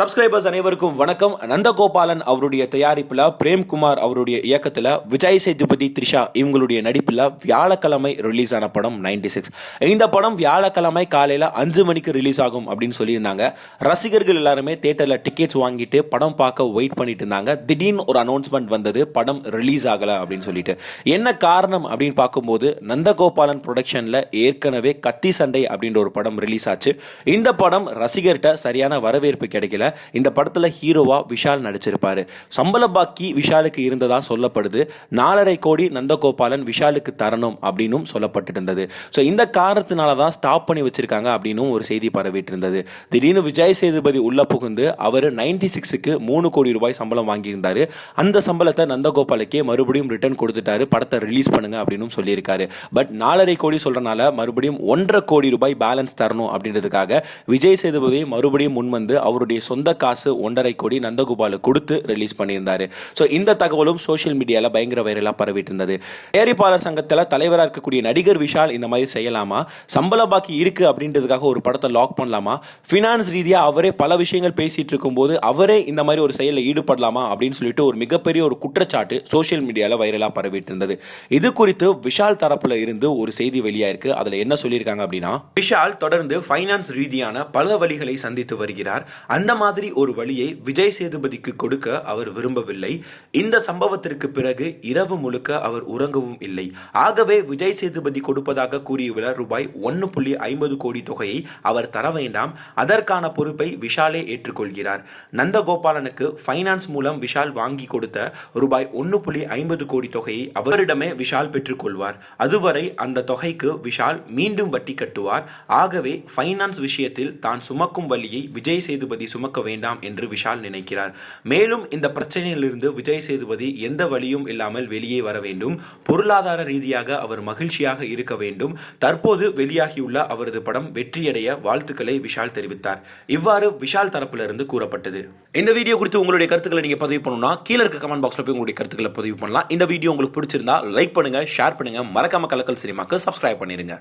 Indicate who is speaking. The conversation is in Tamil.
Speaker 1: சப்ஸ்கிரைபர்ஸ் அனைவருக்கும் வணக்கம். நந்தகோபாலன் அவருடைய தயாரிப்பில் பிரேம்குமார் அவருடைய இயக்கத்தில் விஜய் சேதுபதி த்ரிஷா இவங்களுடைய நடிப்பில் வியாழக்கிழமை ரிலீஸ் ஆன படம் நைன்டி சிக்ஸ் இந்த படம் வியாழக்கிழமை காலையில் அஞ்சு மணிக்கு ரிலீஸ் ஆகும் அப்படின்னு சொல்லியிருந்தாங்க. ரசிகர்கள் எல்லாருமே தேட்டரில் டிக்கெட்ஸ் வாங்கிட்டு படம் பார்க்க வெயிட் பண்ணிட்டு இருந்தாங்க. திடீர்னு ஒரு அனௌன்ஸ்மெண்ட் வந்தது படம் ரிலீஸ் ஆகலை அப்படின்னு சொல்லிட்டு. என்ன காரணம் அப்படின்னு பார்க்கும்போது நந்தகோபாலன் ப்ரொடக்ஷனில் ஏற்கனவே கத்தி சண்டை அப்படின்ற ஒரு படம் ரிலீஸ் ஆச்சு. இந்த படம் ரசிகர்கிட்ட சரியான வரவேற்பு கிடைக்கல. இந்த படத்தில் ஹீரோவா விஷால் நடிச்சிருப்பாரு. சம்பள பாக்கி விஷாலுக்கு இருந்ததாக சொல்லப்படுது. நாலரை கோடி நந்தகோபாலன் விஷாலுக்கு தரணும் அப்படின்னும் சொல்லப்பட்டு இருந்தது ஸோ இந்த காரணத்தினால தான் ஸ்டாப் பண்ணி வச்சிருக்காங்க அப்படின்னும் ஒரு செய்தி பரவிட்டு இருந்தது திடீர்னு விஜய் சேதுபதி உள்ள புகுந்து அவர் நைன்டி சிக்ஸுக்கு மூணு கோடி ரூபாய் சம்பளம் வாங்கியிருந்தார். அந்த சம்பளத்தை நந்தகோபாலுக்கே மறுபடியும் ரிட்டர்ன் கொடுத்துட்டாரு. படத்தை ரிலீஸ் பண்ணுங்க அப்படின்னு சொல்லியிருக்காரு. பட் நாலரை கோடி சொல்றனால மறுபடியும் ஒன்றரை கோடி ரூபாய் பேலன்ஸ் தரணும் அப்படின்றதுக்காக விஜய் சேதுபதி மறுபடியும் முன் வந்து அவருடைய சொந்த காசு ஒன்றரை கோடி நந்தகோபாலுக்கு கொடுத்து ரிலீஸ் பண்ணியிருந்தாரு. ஸோ இந்த தகவலும் சோஷியல் மீடியாவில் பயங்கர வைரலாக பரவிட்டு இருந்தது தயாரிப்பாளர் சங்கத்தில் தலைவராக இருக்கக்கூடிய நடிகர் விஷால் இந்த மாதிரி செய்யலாமா? சம்பள பாக்கி இருக்கு அப்படின்றதுக்காக ஒரு படத்தை லாக் பண்ணலாமா? ஃபினான்ஸ் ரீதியாக அவரே பல விஷயங்கள் பேசிட்டு இருக்கும்போது அவரே இந்த மாதிரி ஒரு செயலில் ஈடுபடலாமா? அப்படின்னு சொல்லிட்டு ஒரு மிகப்பெரிய ஒரு குற்றச்சாட்டு சோஷியல் மீடியாவில் வைரலாக பரவிட்டு இருந்தது இது குறித்து விஷால் தரப்புல இருந்து ஒரு செய்தி வெளியாயிருக்கு. அதில் என்ன சொல்லியிருக்காங்க அப்படின்னா விஷால் தொடர்ந்து ஃபைனான்ஸ் ரீதியான பல வழிகளை சந்தித்து வருகிறார். அந்த மாதிரி ஒரு வழியை விஜய் சேதுபதிக்கு கொடுக்க அவர் விரும்பவில்லை. இந்த சம்பவத்திற்கு பிறகு இரவு முழுக்க அவர் உறங்கவும் இல்லை. ஆகவே விஜய் சேதுபதி கொடுப்பதாக கூறியுள்ள ரூபாய் ஒன்று புள்ளி ஐம்பது கோடி தொகையை அவர் தர வேண்டாம். அதற்கான பொறுப்பை விஷாலே ஏற்றுக்கொள்கிறார். நந்தகோபாலனுக்கு ஃபைனான்ஸ் மூலம் விஷால் வாங்கி கொடுத்த ரூபாய் ஒன்று புள்ளி ஐம்பது கோடி தொகையை அவரிடமே விஷால் பெற்றுக்கொள்வார். அதுவரை அந்த தொகைக்கு விஷால் மீண்டும் வட்டி கட்டுவார். ஆகவே ஃபைனான்ஸ் விஷயத்தில் தான் சுமக்கும் வழியை விஜய் சேதுபதி சுமக்க வேண்டாம் என்று விஷால் நினைக்கிறார். மேலும் இந்த பிரச்சனையிலிருந்து விஜய் சேதுபதி எந்த வழியும் இல்லாமல் வெளியே வர வேண்டும். பொருளாதார ரீதியாக அவர் மகிழ்ச்சியாக இருக்க வேண்டும். தற்போது வெளியாகியுள்ள அவரது படம் வெற்றியடைய வாழ்த்துக்களை விஷால் தெரிவித்தார். இவ்வாறு விஷால் தரப்பிலிருந்து கூறப்பட்டது. இந்த வீடியோ குறித்து உங்களுடைய கருத்துக்களை நீங்க பதிவு பண்ணணும்னா கீழே இருக்க கமெண்ட் பாக்ஸ்ல போய் உங்களுடைய கருத்துக்களை பதிவு பண்ணலாம். இந்த வீடியோ உங்களுக்கு பிடிச்சிருந்தா லைக் பண்ணுங்க ஷேர் பண்ணுங்க. மறக்காம கலக்கல் சினிமாக்கு சப்ஸ்கிரைப் பண்ணிருங்க.